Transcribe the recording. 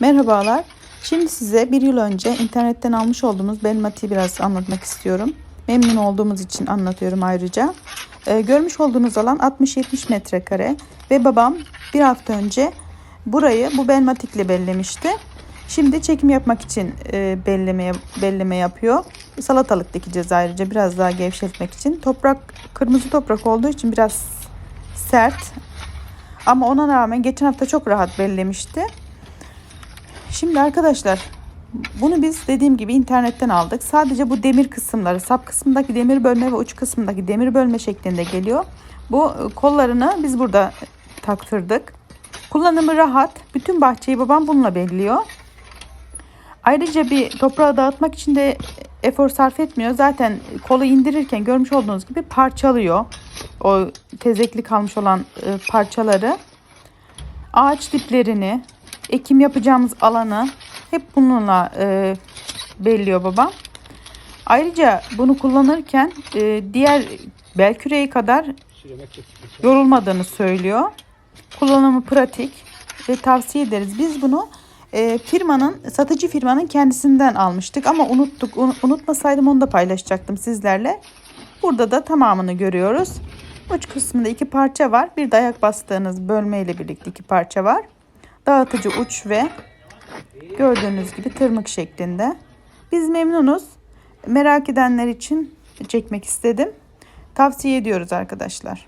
Merhabalar. Şimdi size bir yıl önce internetten almış olduğumuz Belmati'yi biraz anlatmak istiyorum. Memnun olduğumuz için anlatıyorum ayrıca. Ee, görmüş olduğunuz alan 60-70 metrekare ve babam bir hafta önce burayı bu Belmatik'le bellemişti. Şimdi çekim yapmak için e, belleme, belleme yapıyor. Salatalık dikeceğiz ayrıca biraz daha gevşetmek için. Toprak kırmızı toprak olduğu için biraz sert. Ama ona rağmen geçen hafta çok rahat bellemişti. Şimdi arkadaşlar bunu biz dediğim gibi internetten aldık. Sadece bu demir kısımları, sap kısmındaki demir bölme ve uç kısmındaki demir bölme şeklinde geliyor. Bu e, kollarını biz burada taktırdık. Kullanımı rahat. Bütün bahçeyi babam bununla belliyor. Ayrıca bir toprağı dağıtmak için de efor sarf etmiyor. Zaten kolu indirirken görmüş olduğunuz gibi parçalıyor. O tezekli kalmış olan e, parçaları. Ağaç diplerini, ekim yapacağımız alanı hep bununla e, belliyor babam. Ayrıca bunu kullanırken e, diğer bel küreği kadar yorulmadığını söylüyor. Kullanımı pratik ve tavsiye ederiz. Biz bunu e, firmanın satıcı firmanın kendisinden almıştık ama unuttuk. Un- unutmasaydım onu da paylaşacaktım sizlerle. Burada da tamamını görüyoruz. Uç kısmında iki parça var. Bir dayak bastığınız bölme ile birlikte iki parça var. Dağıtıcı uç ve gördüğünüz gibi tırmık şeklinde. Biz memnunuz. Merak edenler için çekmek istedim. Tavsiye ediyoruz arkadaşlar.